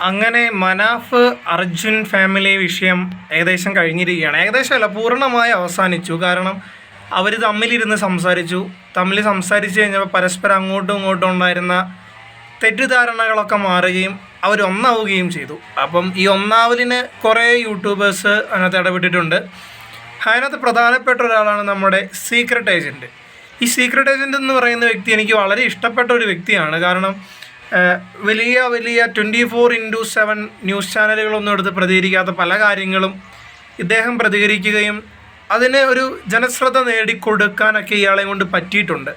അങ്ങനെ മനാഫ് അർജുൻ ഫാമിലി വിഷയം ഏകദേശം കഴിഞ്ഞിരിക്കുകയാണ്. ഏകദേശം അല്ല പൂർണമായി അവസാനിച്ചു. കാരണം അവർ തമ്മിലിരുന്ന് സംസാരിച്ചു. തമ്മിൽ സംസാരിച്ച് കഴിഞ്ഞപ്പോൾ പരസ്പരം അങ്ങോട്ടും ഇങ്ങോട്ടും ഉണ്ടായിരുന്ന തെറ്റിദ്ധാരണകളൊക്കെ മാറുകയും അവർ ഒന്നാവുകയും ചെയ്തു. അപ്പം ഈ ഒന്നാവലിന് കുറേ യൂട്യൂബേഴ്സ് അതിനകത്ത് ഇടപെട്ടിട്ടുണ്ട്. അതിനകത്ത് പ്രധാനപ്പെട്ട ഒരാളാണ് നമ്മുടെ സീക്രട്ട് ഏജന്റ് ഈ സീക്രട്ട് ഏജന്റ് എന്ന് പറയുന്ന വ്യക്തി എനിക്ക് വളരെ ഇഷ്ടപ്പെട്ട ഒരു വ്യക്തിയാണ്. കാരണം വലിയ വലിയ twenty four into seven news ചാനലുകളൊന്നും എടുത്ത് പ്രതികരിക്കാത്ത പല കാര്യങ്ങളും ഇദ്ദേഹം പ്രതികരിക്കുകയും അതിന് ഒരു ജനശ്രദ്ധ നേടിക്കൊടുക്കാനൊക്കെ ഇയാളെ കൊണ്ട് പറ്റിയിട്ടുണ്ട്.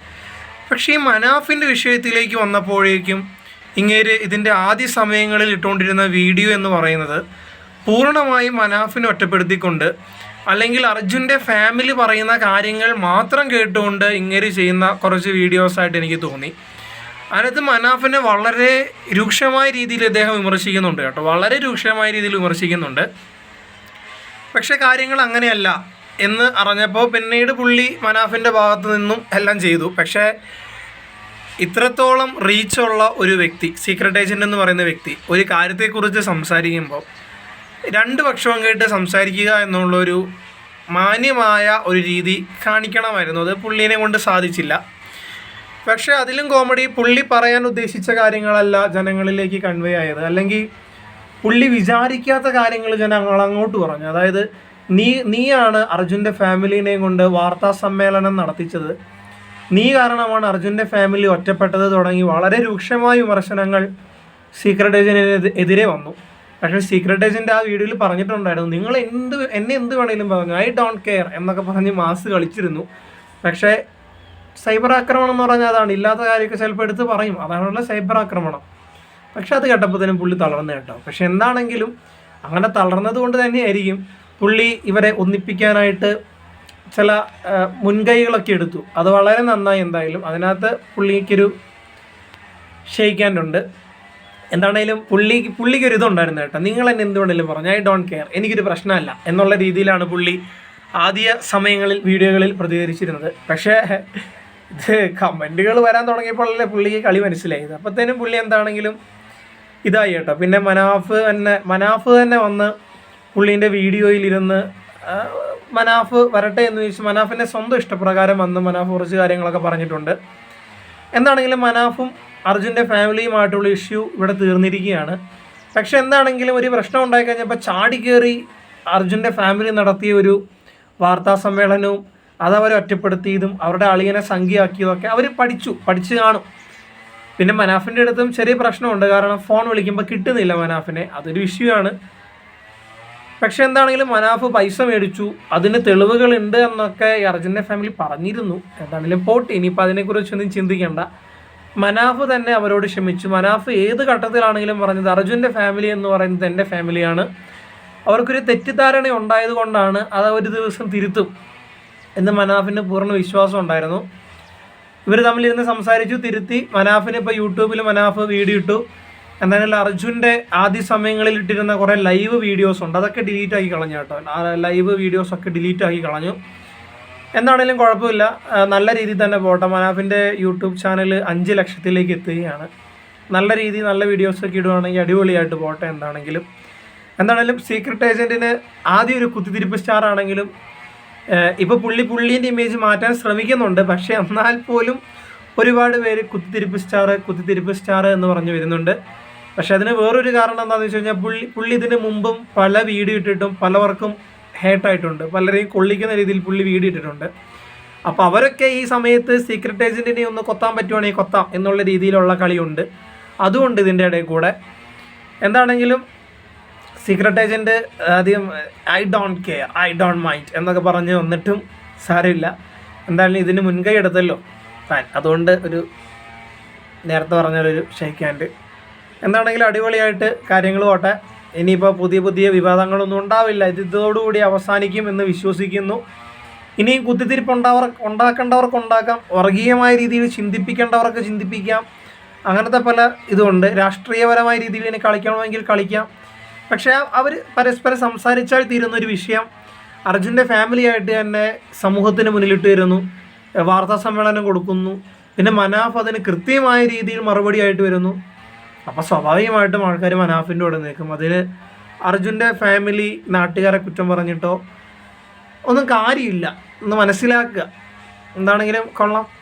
പക്ഷേ ഈ മനാഫിന്റെ വിഷയത്തിലേക്ക് വന്നപ്പോഴേക്കും ഇങ്ങേര് ഇതിന്റെ ആദ്യ സമയങ്ങളിൽ ഇട്ടുകൊണ്ടിരുന്ന വീഡിയോ എന്ന് പറയുന്നത് പൂർണമായും മനാഫിനെ ഒറ്റപ്പെടുത്തിക്കൊണ്ട് അല്ലെങ്കിൽ അർജുന്റെ ഫാമിലി പറയുന്ന കാര്യങ്ങൾ മാത്രം കേട്ടുകൊണ്ട് ഇങ്ങേര് ചെയ്യുന്ന കുറച്ച് വീഡിയോസായിട്ട് എനിക്ക് തോന്നി. അതിനകത്ത് മനാഫിനെ വളരെ രൂക്ഷമായ രീതിയിൽ അദ്ദേഹം വിമർശിക്കുന്നുണ്ട് കേട്ടോ. വളരെ രൂക്ഷമായ രീതിയിൽ വിമർശിക്കുന്നുണ്ട്. പക്ഷേ കാര്യങ്ങൾ അങ്ങനെയല്ല എന്ന് അറിഞ്ഞപ്പോൾ പിന്നീട് പുള്ളി മനാഫിന്റെ ഭാഗത്തു നിന്നും എല്ലാം ചെയ്തു. പക്ഷേ ഇത്രത്തോളം റീച്ചുള്ള ഒരു വ്യക്തി സീക്രട്ട് ഏജന്റ് എന്ന് പറയുന്ന വ്യക്തി ഒരു കാര്യത്തെക്കുറിച്ച് സംസാരിക്കുമ്പോൾ രണ്ട് പക്ഷവും കേട്ട് സംസാരിക്കുക എന്നുള്ളൊരു മാന്യമായ ഒരു രീതി കാണിക്കണമായിരുന്നു. അത് പുള്ളീനെ കൊണ്ട് സാധിച്ചില്ല. പക്ഷേ അതിലും കോമഡി പുള്ളി പറയാൻ ഉദ്ദേശിച്ച കാര്യങ്ങളല്ല ജനങ്ങളിലേക്ക് കൺവേ ആയത്. അല്ലെങ്കിൽ പുള്ളി വിചാരിക്കാത്ത കാര്യങ്ങൾ ജനങ്ങൾ അങ്ങോട്ട് പറഞ്ഞു. അതായത് നീ നീയാണ് അർജുന്റെ ഫാമിലിനെയും കൊണ്ട് വാർത്താ സമ്മേളനം നടത്തിച്ചത്. നീ കാരണമാണ് അർജുന്റെ ഫാമിലി ഒറ്റപ്പെട്ടത് തുടങ്ങി വളരെ രൂക്ഷമായ വിമർശനങ്ങൾ സീക്രട്ട് ഏജന്റിന് എതിരെ വന്നു. പക്ഷേ സീക്രട്ട് ഏജന്റ് ആ വീഡിയോയിൽ പറഞ്ഞിട്ടുണ്ടായിരുന്നു. നിങ്ങൾ എന്ത് എന്നെ എന്ത് വേണമെങ്കിലും പറഞ്ഞു ഐ ഡോണ്ട് കെയർ എന്നൊക്കെ പറഞ്ഞ് മാസ് കളിച്ചിരുന്നു. പക്ഷേ സൈബർ ആക്രമണം എന്ന് പറഞ്ഞാൽ അതാണ്. ഇല്ലാത്ത കാര്യമൊക്കെ ചിലപ്പോൾ എടുത്ത് പറയും. അതാണുള്ള സൈബർ ആക്രമണം. പക്ഷെ അത് കേട്ടപ്പോൾ തന്നെ പുള്ളി തളർന്നു കേട്ടോ. പക്ഷെ എന്താണെങ്കിലും അങ്ങനെ തളർന്നത് കൊണ്ട് തന്നെയായിരിക്കും പുള്ളി ഇവരെ ഒന്നിപ്പിക്കാനായിട്ട് ചില മുൻകൈകളൊക്കെ എടുത്തു. അത് വളരെ നന്നായി എന്തായാലും. അതിനകത്ത് പുള്ളിക്കൊരു ക്ഷയിക്കാനുണ്ട് എന്താണേലും പുള്ളി പുള്ളിക്ക് ഒരു ഇതുണ്ടായിരുന്നു കേട്ടോ. നിങ്ങൾ എന്നെ എന്തുകൊണ്ടെങ്കിലും പറഞ്ഞു? ഐ ഡോണ്ട് കെയർ എനിക്കൊരു പ്രശ്നമല്ല. എന്നുള്ള രീതിയിലാണ് പുള്ളി ആദ്യ സമയങ്ങളിൽ വീഡിയോകളിൽ പ്രതികരിച്ചിരുന്നത്. പക്ഷേ ഇത് കമന്റുകൾ വരാൻ തുടങ്ങിയപ്പോഴല്ലേ പുള്ളിക്ക് കളി മനസ്സിലായത്. അപ്പോഴത്തേനും പുള്ളി എന്താണെങ്കിലും ഇതായി കേട്ടോ. പിന്നെ മനാഫ് തന്നെ മനാഫ് തന്നെ വന്ന് പുള്ളീന്റെ വീഡിയോയിലിരുന്ന് മനാഫ് വരട്ടെ എന്ന് ചോദിച്ചു മനാഫിന്റെ സ്വന്തം ഇഷ്ടപ്രകാരം വന്ന് മനാഫ് കുറച്ച് കാര്യങ്ങളൊക്കെ പറഞ്ഞിട്ടുണ്ട്. എന്താണെങ്കിലും മനാഫും അർജുന്റെ ഫാമിലിയുമായിട്ടുള്ള ഇഷ്യൂ ഇവിടെ തീർന്നിരിക്കുകയാണ്. പക്ഷെ എന്താണെങ്കിലും ഒരു പ്രശ്നം ഉണ്ടായിക്കഴിഞ്ഞപ്പോൾ ചാടി കയറി അർജുന്റെ ഫാമിലി നടത്തിയ ഒരു വാർത്താ സമ്മേളനവും അതവരെ ഒറ്റപ്പെടുത്തിയതും അവരുടെ അളിയനെ സംഖ്യയാക്കിയതൊക്കെ അവർ പഠിച്ചു പഠിച്ചു കാണും. പിന്നെ മനാഫിന്റെ അടുത്തും ചെറിയ പ്രശ്നമുണ്ട്. കാരണം ഫോൺ വിളിക്കുമ്പോൾ കിട്ടുന്നില്ല മനാഫിനെ. അതൊരു ഇഷ്യൂ ആണ്. പക്ഷെ എന്താണെങ്കിലും മനാഫ് പൈസ മേടിച്ചു. അതിന് തെളിവുകളുണ്ട് എന്നൊക്കെ അർജുന്റെ ഫാമിലി പറഞ്ഞിരുന്നു. എന്താണെങ്കിലും പോട്ടെ ഇനിയിപ്പോൾ അതിനെക്കുറിച്ചൊന്നും ചിന്തിക്കേണ്ട. മനാഫ് തന്നെ അവരോട് ക്ഷമിച്ചു. മനാഫ് ഏത് ഘട്ടത്തിലാണെങ്കിലും പറഞ്ഞത് അർജുന്റെ ഫാമിലി എന്ന് പറയുന്നത് എന്റെ ഫാമിലിയാണ് അവർക്കൊരു തെറ്റിദ്ധാരണ ഉണ്ടായത് കൊണ്ടാണ് അത് ഒരു ദിവസം തിരുത്തും. എന്ന് മനാഫിന് പൂർണ വിശ്വാസം ഉണ്ടായിരുന്നു. ഇവർ തമ്മിലിരുന്ന് സംസാരിച്ചു തിരുത്തി. മനാഫിന് ഇപ്പോൾ യൂട്യൂബിൽ മനാഫ് വീഡിയോ ഇട്ടു. എന്തായാലും അർജുന്റെ ആദ്യ സമയങ്ങളിൽ ഇട്ടിരുന്ന കുറേ ലൈവ് വീഡിയോസ് ഉണ്ട്. അതൊക്കെ ഡിലീറ്റ് ആക്കി കളഞ്ഞു കേട്ടോ. ലൈവ് വീഡിയോസ് ഒക്കെ ഡിലീറ്റ് ആക്കി കളഞ്ഞു. എന്താണേലും കുഴപ്പമില്ല. നല്ല രീതിയിൽ തന്നെ പോട്ടെ. മനാഫിന്റെ യൂട്യൂബ് ചാനൽ അഞ്ച് ലക്ഷത്തിലേക്ക് എത്തുകയാണ്. നല്ല രീതിയിൽ നല്ല വീഡിയോസൊക്കെ ഇടുവാണെങ്കിൽ അടിപൊളിയായിട്ട് പോട്ടെ എന്താണെങ്കിലും. എന്താണേലും സീക്രട്ട് ഏജന്റിന് ആദ്യം ഒരു കുത്തിത്തിരിപ്പ് സ്റ്റാർ ആണെങ്കിലും ഇപ്പോൾ പുള്ളി പുള്ളീന്റെ ഇമേജ് മാറ്റാൻ ശ്രമിക്കുന്നുണ്ട്. പക്ഷേ എന്നാൽ പോലും ഒരുപാട് പേര് കുത്തിത്തിരിപ്പ് സ്റ്റാർ കുത്തിത്തിരിപ്പ് സ്റ്റാർ എന്ന് പറഞ്ഞു വരുന്നുണ്ട്. പക്ഷെ അതിന് വേറൊരു കാരണം എന്താണെന്ന് വെച്ച് കഴിഞ്ഞാൽ പുള്ളി പുള്ളി ഇതിന് മുമ്പും പല വീഡിയോ ഇട്ടിട്ടും പലവർക്കും ഹേട്ടായിട്ടുണ്ട് പലരെയും കൊള്ളിക്കുന്ന രീതിയിൽ പുള്ളി വീഡിയോ ഇട്ടിട്ടുണ്ട്. അപ്പോൾ അവരൊക്കെ ഈ സമയത്ത് സീക്രട്ട് ഏജന്റിനെ ഒന്ന് കൊത്താൻ പറ്റുവാണെങ്കിൽ കൊത്താം എന്നുള്ള രീതിയിലുള്ള കളിയുണ്ട്. അതുകൊണ്ട് ഇതിന്റെ ഇടയിൽ കൂടെ. എന്താണെങ്കിലും സീക്രട്ട് ഏജന്റ് ആദ്യം I don't care I don't mind എന്നൊക്കെ പറഞ്ഞ് വന്നിട്ടും സാരമില്ല. എന്തായാലും ഇതിന് മുൻകൈ എടുത്തല്ലോ. താൻ അതുകൊണ്ട് ഒരു നേരത്തെ പറഞ്ഞൊരു ഷെയ്ക്കാൻഡ് എന്താണെങ്കിലും അടിപൊളിയായിട്ട് കാര്യങ്ങൾ പോട്ടെ. ഇനിയിപ്പോൾ പുതിയ പുതിയ വിവാദങ്ങളൊന്നും ഉണ്ടാവില്ല. ഇത് ഇതോടുകൂടി അവസാനിക്കും എന്ന് വിശ്വസിക്കുന്നു. ഇനിയും കുത്തിത്തിരിപ്പ് ഉണ്ടാവർ ഉണ്ടാക്കേണ്ടവർക്ക് ഉണ്ടാക്കാം. വർഗീയമായ രീതിയിൽ ചിന്തിപ്പിക്കേണ്ടവർക്ക് ചിന്തിപ്പിക്കാം. അങ്ങനത്തെ പല ഇതുണ്ട്. രാഷ്ട്രീയപരമായ രീതിയിൽ ഇനി കളിക്കണമെങ്കിൽ കളിക്കാം. പക്ഷേ അവർ പരസ്പരം സംസാരിച്ചാൽ തീരുന്ന ഒരു വിഷയം അർജുന്റെ ഫാമിലിയായിട്ട് തന്നെ സമൂഹത്തിന് മുന്നിലിട്ട് വരുന്നു. വാർത്താ സമ്മേളനം കൊടുക്കുന്നു. പിന്നെ മനാഫ് അതിന് കൃത്യമായ രീതിയിൽ മറുപടി ആയിട്ട് വരുന്നു. അപ്പോൾ സ്വാഭാവികമായിട്ടും ആൾക്കാർ മനാഫിന്റെ കൂടെ നിൽക്കും. അതിൽ അർജുന്റെ ഫാമിലി നാട്ടുകാരെ കുറ്റം പറഞ്ഞിട്ടോ ഒന്നും കാര്യമില്ല. ഒന്ന് മനസ്സിലാക്കുക. എന്താണെങ്കിലും കൊള്ളാം.